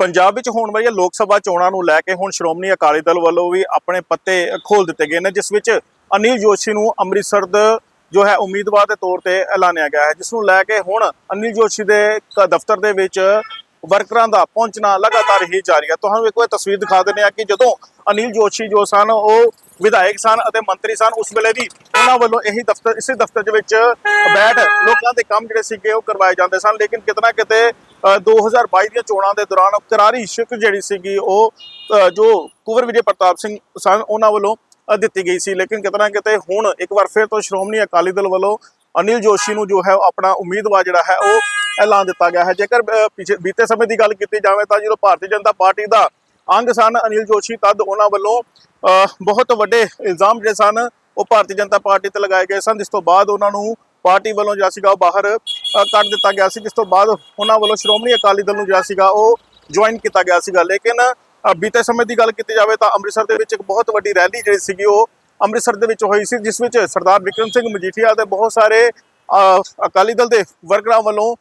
ਪੰਜਾਬ ਵਿੱਚ ਹੋਣ ਵਾਲੀਆਂ ਲੋਕ ਸਭਾ ਚੋਣਾਂ ਨੂੰ ਲੈ ਕੇ ਹੁਣ ਸ਼੍ਰੋਮਣੀ ਅਕਾਲੀ ਦਲ ਵੱਲੋਂ ਵੀ ਆਪਣੇ ਪੱਤੇ ਖੋਲ ਦਿੱਤੇ ਗਏ ਨੇ, ਜਿਸ ਵਿੱਚ ਅਨਿਲ ਜੋਸ਼ੀ ਨੂੰ ਅੰਮ੍ਰਿਤਸਰ ਦਾ ਜੋ ਹੈ ਉਮੀਦਵਾਰ ਦੇ ਤੌਰ ਤੇ ਐਲਾਨਿਆ ਗਿਆ ਹੈ, ਜਿਸ ਨੂੰ ਲੈ ਕੇ ਹੁਣ ਅਨਿਲ ਜੋਸ਼ੀ ਦੇ ਦਫ਼ਤਰ ਦੇ ਵਿੱਚ ਵਰਕਰਾਂ ਦਾ ਪਹੁੰਚਣਾ ਲਗਾਤਾਰ ਹੀ ਜਾਰੀ ਹੈ। ਤੁਹਾਨੂੰ ਇੱਕ ਵਾਰ ਤਸਵੀਰ ਦਿਖਾ ਦਿੰਦੇ ਆ ਕਿ ਜਦੋਂ ਅਨਿਲ ਜੋਸ਼ੀ ਜੋ ਸਨ, ਉਹ ਵਿਧਾਇਕ ਸਨ ਅਤੇ ਮੰਤਰੀ ਸਨ, ਉਸ ਵੇਲੇ ਵੀ ਉਹਨਾਂ ਵੱਲੋਂ ਇਹੀ ਦਫ਼ਤਰ, ਇਸੇ ਦਫ਼ਤਰ ਦੇ ਵਿੱਚ ਬੈਠ ਲੋਕਾਂ ਦੇ ਕੰਮ ਜਿਹੜੇ ਸੀਗੇ ਉਹ ਕਰਵਾਏ ਜਾਂਦੇ ਸਨ, ਲੇਕਿਨ ਕਿਤਨਾ ਕਿਤੇ 2022 ਦੀਆਂ ਚੋਣਾਂ ਦੇ ਦੌਰਾਨ ਕਰਾਰੀ ਸ਼ਿਕ ਜਿਹੜੀ ਸੀਗੀ ਉਹ ਜੋ ਕੁਵਰ ਵਿਜੇ ਪ੍ਰਤਾਪ ਸਿੰਘ ਸਨ ਉਹਨਾਂ ਵੱਲੋਂ ਦਿੱਤੀ ਗਈ ਸੀ। ਲੇਕਿਨ ਕਿਤਨਾ ਕਿਤੇ ਹੁਣ ਇੱਕ ਵਾਰ ਫਿਰ ਤੋਂ ਸ਼੍ਰੋਮਣੀ ਅਕਾਲੀ ਦਲ ਵੱਲੋਂ ਅਨਿਲ ਜੋਸ਼ੀ ਨੂੰ ਜੋ ਹੈ ਆਪਣਾ ਉਮੀਦਵਾਰ ਜਿਹੜਾ ਹੈ ਉਹ ਐਲਾਨ ਦਿੱਤਾ ਗਿਆ ਹੈ। ਜੇਕਰ ਅ, ਪਿਛੇ ਬੀਤੇ ਸਮੇਂ ਦੀ ਗੱਲ ਕੀਤੀ ਜਾਵੇ ਤਾਂ ਜਦੋਂ ਭਾਰਤੀ ਜਨਤਾ ਪਾਰਟੀ ਦਾ ਅੰਗ ਸਨ ਅਨਿਲ ਜੋਸ਼ੀ ਤਦ ਉਹਨਾਂ ਵੱਲੋਂ ਅ, ਬਹੁਤ ਵੱਡੇ ਇਲਜ਼ਾਮ ਜਿਹੜੇ ਸਨ ਉਹ ਭਾਰਤੀ ਜਨਤਾ ਪਾਰਟੀ ਤੇ ਲਗਾਏ ਗਏ ਸਨ। ਜਿਸ ਤੋਂ ਬਾਅਦ ਉਹਨਾਂ ਨੂੰ ਪਾਰਟੀ ਵੱਲੋਂ ਜਿਹੜਾ ਸੀਗਾ ਉਹ ਬਾਹਰ ਕੱਢ ਦਿੱਤਾ ਗਿਆ ਸੀ, ਜਿਸ ਤੋਂ ਬਾਅਦ ਉਹਨਾਂ ਵੱਲੋਂ ਸ਼੍ਰੋਮਣੀ ਅਕਾਲੀ ਦਲ ਨੂੰ ਜਿਹੜਾ ਸੀਗਾ ਉਹ ਜੁਆਇਨ ਕੀਤਾ ਗਿਆ ਸੀਗਾ। ਲੇਕਿਨ ਬੀਤੇ ਸਮੇਂ ਦੀ ਗੱਲ ਕੀਤੀ ਜਾਵੇ ਤਾਂ ਅੰਮ੍ਰਿਤਸਰ ਦੇ ਵਿੱਚ ਇੱਕ ਬਹੁਤ ਵੱਡੀ ਰੈਲੀ ਜਿਹੜੀ ਸੀਗੀ ਉਹ ਅੰਮ੍ਰਿਤਸਰ ਦੇ ਵਿੱਚ ਹੋਈ ਸੀ, ਜਿਸ ਵਿੱਚ ਸਰਦਾਰ ਵਿਕਰਮ ਸਿੰਘ ਮਜੀਠੀਆ ਤੇ ਬਹੁਤ ਸਾਰੇ ਅਕਾਲੀ ਦਲ ਦੇ ਵਰਕਰਾਂ ਵੱਲੋਂ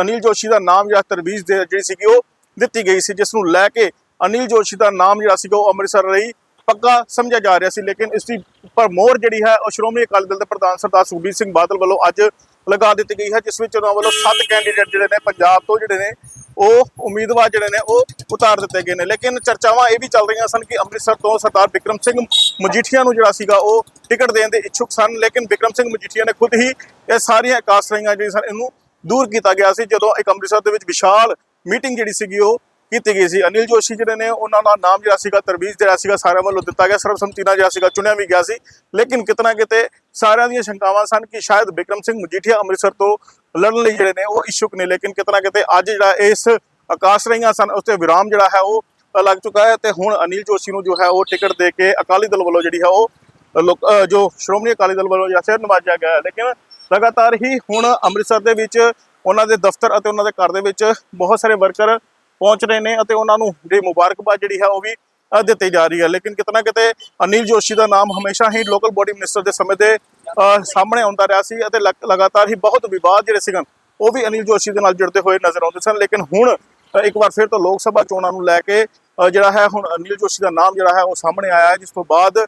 ਅਨਿਲ ਜੋਸ਼ੀ ਦਾ ਨਾਮ ਜਾਂ ਤਰਵੀਜ ਦੇ ਜਿਹੜੀ ਸੀਗੀ ਉਹ ਦਿੱਤੀ ਗਈ ਸੀ, ਜਿਸ ਨੂੰ ਲੈ ਕੇ ਅਨਿਲ ਜੋਸ਼ੀ ਦਾ ਨਾਮ ਜਿਹੜਾ ਸੀਗਾ ਉਹ ਅੰਮ੍ਰਿਤਸਰ ਲਈ ਪੱਕਾ ਸਮਝਿਆ ਜਾ ਰਿਹਾ ਸੀ, ਲੇਕਿਨ ਇਸ ਦੀ ਮੋਹਰ ਜਿਹੜੀ ਹੈ, ਉਹ ਸ਼੍ਰੋਮਣੀ ਅਕਾਲੀ ਦਲ ਦੇ ਪ੍ਰਧਾਨ ਸਰਦਾਰ ਸੁਖਬੀਰ ਸਿੰਘ ਬਾਦਲ ਵੱਲੋਂ ਅੱਜ ਲਗਾ ਦਿੱਤੀ ਗਈ ਹੈ, ਜਿਸ ਵਿੱਚ ਉਹਨਾਂ ਵੱਲੋਂ ਸੱਤ ਕੈਂਡੀਡੇਟ ਜਿਹੜੇ ਨੇ, ਪੰਜਾਬ ਤੋਂ ਜਿਹੜੇ ਨੇ, ਉਹ ਉਮੀਦਵਾਰ ਜਿਹੜੇ ਨੇ, ਉਹ ਉਤਾਰ ਦਿੱਤੇ ਗਏ ਨੇ। ਲੇਕਿਨ ਚਰਚਾਵਾਂ ਇਹ ਵੀ ਚੱਲ ਰਹੀਆਂ ਸਨ ਕਿ ਅੰਮ੍ਰਿਤਸਰ ਤੋਂ ਸਰਦਾਰ ਵਿਕਰਮ ਸਿੰਘ ਮਜੀਠੀਆ ਨੂੰ ਜਿਹੜਾ ਸੀਗਾ, ਉਹ ਟਿਕਟ ਦੇਣ ਦੇ ਇੱਛੁਕ ਸਨ। ਲੇਕਿਨ ਵਿਕਰਮ ਸਿੰਘ ਮਜੀਠੀਆ ਨੇ ਖੁਦ ਹੀ ਇਹ ਸਾਰੀਆਂ ਇਕਾਸ ਰਹੀਆਂ ਜਿਹੜੀਆਂ ਸਨ, ਇਹਨੂੰ ਦੂਰ ਕੀਤਾ ਗਿਆ ਸੀ, ਜਦੋਂ ਇੱਕ ਅੰਮ੍ਰਿਤਸਰ ਦੇ ਵਿੱਚ ਵਿਸ਼ਾਲ ਮੀਟਿੰਗ ਜਿਹੜੀ ਸੀਗੀ, ਉਹ ਕੀਤੀ ਗਈ ਸੀ। ਅਨਿਲ ਜੋਸ਼ੀ ਜਿਹੜੇ ਨੇ, ਉਹਨਾਂ ਦਾ ਨਾਮ ਜਿਹੜਾ ਸੀਗਾ, ਤਰਬੀਜ਼ ਜਿਹੜਾ ਸੀਗਾ, ਸਾਰਿਆਂ ਵੱਲੋਂ ਦਿੱਤਾ ਗਿਆ। ਸਰਬਸੰਮਤੀ ਨਾਲ ਜਿਹੜਾ ਸੀਗਾ, ਚੁਣਿਆ ਵੀ ਗਿਆ ਸੀ। ਲੇਕਿਨ ਕਿਤਨਾ ਕਿਤੇ ਸਾਰਿਆਂ ਦੀਆਂ ਸ਼ੰਕਾਵਾਂ ਸਨ ਕਿ ਸ਼ਾਇਦ ਬਿਕਰਮ ਸਿੰਘ ਮਜੀਠੀਆ ਅੰਮ੍ਰਿਤਸਰ ਤੋਂ ਲੜਨ ਲਈ ਜਿਹੜੇ ਨੇ, ਉਹ ਇਛੁਕ ਨੇ। ਲੇਕਿਨ ਕਿਤਨਾ ਕਿਤੇ ਅੱਜ ਜਿਹੜਾ ਇਸ ਆਕਾਸ਼ ਰਹੀਆਂ ਸਨ, ਉਸ ਤੇ ਵਿਰਾਮ ਜਿਹੜਾ ਹੈ, ਉਹ ਲੱਗ ਚੁੱਕਾ ਹੈ। ਤੇ ਹੁਣ ਅਨਿਲ ਜੋਸ਼ੀ ਨੂੰ ਜੋ ਹੈ, ਉਹ ਟਿਕਟ ਦੇ ਕੇ ਅਕਾਲੀ ਦਲ ਵੱਲੋਂ ਜਿਹੜੀ ਹੈ, ਉਹ ਲੋਕ ਜੋ ਸ਼੍ਰੋਮਣੀ ਅਕਾਲੀ ਦਲ ਵੱਲੋਂ ਜਿਹੜਾ ਸਿਰ ਨਵਾਜਿਆ ਗਿਆ ਲੇਕਿਨ ਲਗਾਤਾਰ ਹੀ ਹੁਣ ਅੰਮ੍ਰਿਤਸਰ ਦੇ ਵਿੱਚ ਉਹਨਾਂ ਦੇ ਦਫ਼ਤਰ ਅਤੇ ਉਹਨਾਂ ਦੇ ਘਰ ਦੇ ਵਿੱਚ ਬਹੁਤ ਸਾਰੇ ਵਰਕਰ ਪਹੁੰਚ ਰਹੇ ਨੇ ਅਤੇ ਉਹਨਾਂ ਨੂੰ ਜਿਹੜੀ ਮੁਬਾਰਕਬਾਦ ਜਿਹੜੀ ਹੈ ਉਹ ਵੀ ਦਿੱਤੀ ਜਾ ਰਹੀ ਹੈ। ਲੇਕਿਨ ਕਿਤਨਾ ਕਿਤੇ ਅਨਿਲ ਜੋਸ਼ੀ ਦਾ ਨਾਮ ਹਮੇਸ਼ਾ ਹੀ ਲੋਕਲ ਬੋਡੀ ਮਿਨਿਸਟਰ ਦੇ ਸਮੇਂ ਦੇ ਸਾਹਮਣੇ ਆਉਂਦਾ ਰਿਹਾ ਸੀ ਅਤੇ ਲਗ- ਲਗਾਤਾਰ ਹੀ ਬਹੁਤ ਵਿਵਾਦ ਜਿਹੜੇ ਸੀਗਨ ਉਹ ਵੀ ਅਨਿਲ ਜੋਸ਼ੀ ਦੇ ਨਾਲ ਜੁੜਦੇ ਹੋਏ ਨਜ਼ਰ ਆਉਂਦੇ ਸਨ। ਲੇਕਿਨ ਹੁਣ ਇੱਕ ਵਾਰ ਫਿਰ ਤੋਂ ਲੋਕ ਸਭਾ ਚੋਣਾਂ ਨੂੰ ਲੈ ਕੇ ਜਿਹੜਾ ਹੈ ਹੁਣ ਅਨਿਲ ਜੋਸ਼ੀ ਦਾ ਨਾਮ ਜਿਹੜਾ ਹੈ ਉਹ ਸਾਹਮਣੇ ਆਇਆ ਹੈ, ਜਿਸ ਤੋਂ ਬਾਅਦ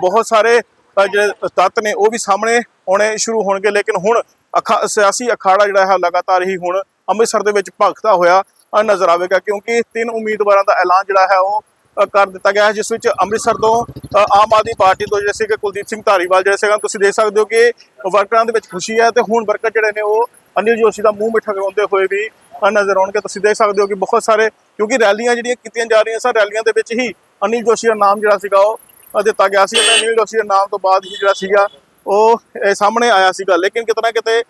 ਬਹੁਤ ਸਾਰੇ ਜਿਹੜੇ ਤੱਤ ਨੇ ਉਹ ਵੀ ਸਾਹਮਣੇ ਆਉਣੇ ਸ਼ੁਰੂ ਹੋਣਗੇ। ਲੇਕਿਨ ਹੁਣ ਅਖਾ, ਸਿਆਸੀ ਅਖਾੜਾ ਜਿਹੜਾ ਹੈ ਲਗਾਤਾਰ ਹੀ ਹੁਣ ਅੰਮ੍ਰਿਤਸਰ ਦੇ ਵਿੱਚ ਭਗਤਾ ਹੋਇਆ ਨਜ਼ਰ ਆਵੇਗਾ ਕਿਉਂਕਿ ਤਿੰਨ ਉਮੀਦਵਾਰਾਂ ਦਾ ਐਲਾਨ ਜਿਹੜਾ ਹੈ ਉਹ ਕਰ ਦਿੱਤਾ ਗਿਆ ਹੈ ਜਿਸ ਵਿੱਚ ਅੰਮ੍ਰਿਤਸਰ ਤੋਂ ਆਮ ਆਦਮੀ ਪਾਰਟੀ ਤੋਂ ਜਿਹੜੇ ਸੀਗੇ ਕੁਲਦੀਪ ਸਿੰਘ ਧਾਰੀਵਾਲ ਜਿਹੜੇ ਸੀਗੇ ਤੁਸੀਂ ਦੇਖ ਸਕਦੇ ਹੋ ਕਿ ਵਰਕਰਾਂ ਦੇ ਵਿੱਚ ਖੁਸ਼ੀ ਹੈ ਤੇ ਹੁਣ ਵਰਕਰ ਜਿਹੜੇ ਨੇ ਉਹ ਅਨਿਲ ਜੋਸ਼ੀ ਦਾ ਮੂੰਹ ਮਿੱਠਾ ਕਰਾਉਂਦੇ ਹੋਏ ਵੀ ਨਜ਼ਰ ਆਉਣਗੇ। ਤੁਸੀਂ ਦੇਖ ਸਕਦੇ ਹੋ ਕਿ ਬਹੁਤ ਸਾਰੇ ਕਿਉਂਕਿ ਰੈਲੀਆਂ ਜਿਹੜੀਆਂ ਕੀਤੀਆਂ ਜਾ ਰਹੀਆਂ ਸਨ ਰੈਲੀਆਂ ਦੇ ਵਿੱਚ ਹੀ ਅਨਿਲ ਜੋਸ਼ੀ ਦਾ ਨਾਮ ਜਿਹੜਾ ਸੀਗਾ ਉਹ ਦਿੱਤਾ ਗਿਆ ਸੀ ਅਨਿਲ ਜੋਸ਼ੀ ਦੇ ਨਾਮ ਤੋਂ ਬਾਅਦ ਹੀ ਜਿਹੜਾ ਸੀਗਾ ਉਹ ਸਾਹਮਣੇ ਆਇਆ ਸੀਗਾ। ਲੇਕਿਨ ਕਿਤੇ ਨਾ ਕਿਤੇ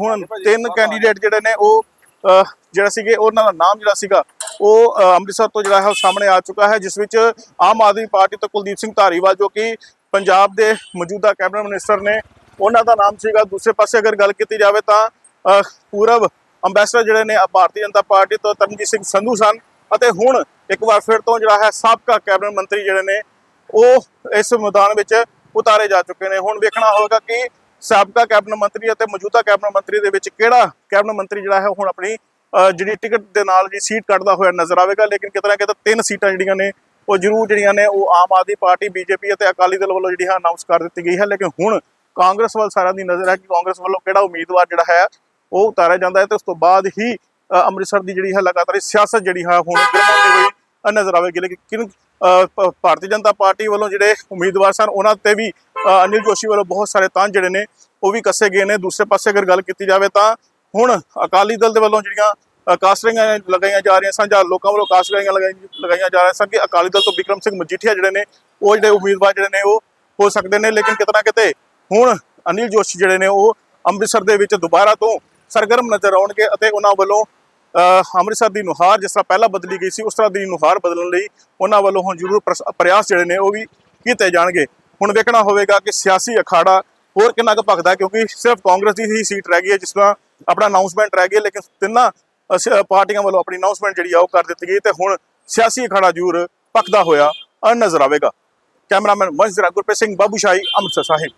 ਹੁਣ ਤਿੰਨ ਕੈਂਡੀਡੇਟ ਜਿਹੜੇ ਨੇ ਉਹ ਜਿਹੜਾ ਸੀਗੇ, ਉਹਨਾਂ ਦਾ ਨਾਮ ਜਿਹੜਾ ਸੀਗਾ, ਉਹ ਅੰਮ੍ਰਿਤਸਰ ਤੋਂ ਜਿਹੜਾ ਹੈ, ਉਹ ਸਾਹਮਣੇ ਆ ਚੁੱਕਾ ਹੈ, ਜਿਸ ਵਿੱਚ ਆਮ ਆਦਮੀ ਪਾਰਟੀ ਤੋਂ ਕੁਲਦੀਪ ਸਿੰਘ ਧਾਰੀਵਾਲ, ਜੋ ਕਿ ਪੰਜਾਬ ਦੇ ਮੌਜੂਦਾ ਕੈਬਨਿਟ ਮਿਨਿਸਟਰ ਨੇ, ਉਹਨਾਂ ਦਾ ਨਾਮ ਸੀਗਾ। ਦੂਸਰੇ ਪਾਸੇ ਅਗਰ ਗੱਲ ਕੀਤੀ ਜਾਵੇ ਤਾਂ ਪੂਰਬ ਅੰਬੈਸਡਰ ਜਿਹੜੇ ਨੇ ਭਾਰਤੀ ਜਨਤਾ ਪਾਰਟੀ ਤੋਂ ਤਰਨਜੀਤ ਸਿੰਘ ਸੰਧੂ ਸਨ ਅਤੇ ਹੁਣ ਇੱਕ ਵਾਰ ਫਿਰ ਤੋਂ ਜਿਹੜਾ ਹੈ, ਸਾਬਕਾ ਕੈਬਨਿਟ ਮੰਤਰੀ ਜਿਹੜੇ ਨੇ, ਉਹ ਇਸ ਮੈਦਾਨ ਵਿੱਚ ਉਤਾਰੇ ਜਾ ਚੁੱਕੇ ਨੇ। ਹੁਣ ਵੇਖਣਾ ਹੋਵੇਗਾ ਕਿ ਸਾਬਕਾ ਕੈਬਨਿਟ ਮੰਤਰੀ ਅਤੇ ਮੌਜੂਦਾ ਕੈਬਨਿਟ ਮੰਤਰੀ ਦੇ ਵਿੱਚ ਕਿਹੜਾ ਕੈਬਨਿਟ ਮੰਤਰੀ ਜਿਹੜਾ ਹੈ ਹੁਣ ਆਪਣੀ ਅ, ਜਿਹੜੀ ਟਿਕਟ ਦੇ ਨਾਲ ਜੀ ਸੀਟ ਕੱਢਦਾ ਹੋਇਆ ਨਜ਼ਰ ਆਵੇਗਾ। ਲੇਕਿਨ ਕਿਤੇ ਨਾ ਕਿਤੇ ਤਿੰਨ ਸੀਟਾਂ ਜਿਹੜੀਆਂ ਨੇ ਉਹ ਜ਼ਰੂਰ ਜਿਹੜੀਆਂ ਨੇ ਉਹ ਆਮ ਆਦਮੀ ਪਾਰਟੀ ਬੀਜੇਪੀ ਅਤੇ ਅਕਾਲੀ ਦਲ ਵੱਲੋਂ ਜਿਹੜੀ ਹੈ ਅਨਾਉਂਸ ਕਰ ਦਿੱਤੀ ਗਈ ਹੈ। ਲੇਕਿਨ ਹੁਣ ਕਾਂਗਰਸ ਵੱਲ ਸਾਰਿਆਂ ਦੀ ਨਜ਼ਰ ਹੈ ਕਿ ਕਾਂਗਰਸ ਵੱਲੋਂ ਕਿਹੜਾ ਉਮੀਦਵਾਰ ਜਿਹੜਾ ਹੈ ਉਹ ਉਤਾਰਿਆ ਜਾਂਦਾ ਹੈ ਤੇ ਉਸ ਤੋਂ ਬਾਅਦ ਹੀ ਅੰਮ੍ਰਿਤਸਰ ਦੀ ਜਿਹੜੀ ਹੈ ਲਗਾਤਾਰ ਸਿਆਸਤ ਜਿਹੜੀ ਹੈ ਹੁਣ ਗਰਮਾਉਂਦੀ ਹੋਈ ਨਜ਼ਰ ਆਵੇਗੀ। ਲੇਕਿਨ ਅ, ਭਾਰਤੀ ਜਨਤਾ ਪਾਰਟੀ ਵੱਲੋਂ ਜਿਹੜੇ ਉਮੀਦਵਾਰ ਸਨ ਉਹਨਾਂ ਤੇ ਵੀ ਅਨਿਲ ਜੋਸ਼ੀ ਵੱਲੋਂ ਬਹੁਤ ਸਾਰੇ ਤਾਂ ਜਿਹੜੇ ਨੇ ਉਹ ਵੀ ਕੱਸੇ ਗਏ ਨੇ। ਦੂਸਰੇ ਪਾਸੇ ਅਗਰ ਗੱਲ ਕੀਤੀ ਜਾਵੇ ਤਾਂ ਹੁਣ ਅਕਾਲੀ ਦਲ ਦੇ ਵੱਲੋਂ ਜਿਹੜੀਆਂ ਅ, ਕਾਸਰਿੰਗਾਂ ਲਗਾਈਆਂ ਜਾ ਰਹੀਆਂ ਸਨ ਜਾਂ ਲੋਕਾਂ ਵੱਲੋਂ ਕਾਸਰਿੰਗਾਂ ਲਗਾਈ- ਲਗਾਈਆਂ ਜਾ ਰਹੀਆਂ ਸਨ ਕਿ ਅਕਾਲੀ ਦਲ ਤੋਂ ਵਿਕਰਮ ਸਿੰਘ ਮਜੀਠੀਆ ਜਿਹੜੇ ਨੇ ਉਹ ਜਿਹੜੇ ਉਮੀਦਵਾਰ ਜਿਹੜੇ ਨੇ ਉਹ ਹੋ ਸਕਦੇ ਨੇ। ਲੇਕਿਨ ਕਿਤੇ ਨਾ ਕਿਤੇ ਹੁਣ ਅਨਿਲ ਜੋਸ਼ੀ ਜਿਹੜੇ ਨੇ ਉਹ ਅੰਮ੍ਰਿਤਸਰ ਦੇ ਵਿੱਚ ਦੁਬਾਰਾ ਤੋਂ ਸਰਗਰਮ ਨਜ਼ਰ ਆਉਣਗੇ ਅਤੇ ਉਹਨਾਂ ਵੱਲੋਂ ਅ, ਅੰਮ੍ਰਿਤਸਰ ਦੀ ਨੁਹਾਰ ਜਿਸ ਤਰ੍ਹਾਂ ਪਹਿਲਾਂ ਬਦਲੀ ਗਈ ਸੀ ਉਸ ਤਰ੍ਹਾਂ ਦੀ ਨੁਹਾਰ ਬਦਲਣ ਲਈ ਉਹਨਾਂ ਵੱਲੋਂ ਹੁਣ ਜ਼ਰੂਰ ਪ੍ਰਸ- ਪ੍ਰਯਾਸ ਜਿਹੜੇ ਨੇ ਉਹ ਵੀ ਕੀਤੇ ਜਾਣਗੇ। ਹੁਣ ਵੇਖਣਾ ਹੋਵੇਗਾ ਕਿ ਸਿਆਸੀ ਅਖਾੜਾ ਹੋਰ ਕਿੰਨਾ ਕੁ ਭਖਦਾ ਕਿਉਂਕਿ ਸਿਰਫ ਕਾਂਗਰਸ ਦੀ ਹੀ ਸੀਟ ਰਹਿ ਗਈ ਹੈ ਜਿਸ ਤਰ੍ਹਾਂ ਆਪਣਾ ਅਨਾਉਂਸਮੈਂਟ ਰਹਿ ਗਈ ਲੇਕਿਨ ਤਿੰਨਾਂ ਅ, ਪਾਰਟੀਆਂ ਵੱਲੋਂ ਆਪਣੀ ਅਨਾਉਂਸਮੈਂਟ ਜਿਹੜੀ ਆ ਉਹ ਕਰ ਦਿੱਤੀ ਗਈ ਤੇ ਹੁਣ ਸਿਆਸੀ ਅਖਾੜਾ ਜ਼ਰੂਰ ਭਖਦਾ ਹੋਇਆ ਨਜ਼ਰ ਆਵੇਗਾ। ਕੈਮਰਾਮੈਨ ਮਨਜਰਾ ਗੁਰਪ੍ਰੀਤ ਸਿੰਘ ਬਾਬੂ ਸ਼ਾਹੀ ਅੰਮ੍ਰਿਤਸਰ ਸਾਹਿਬ।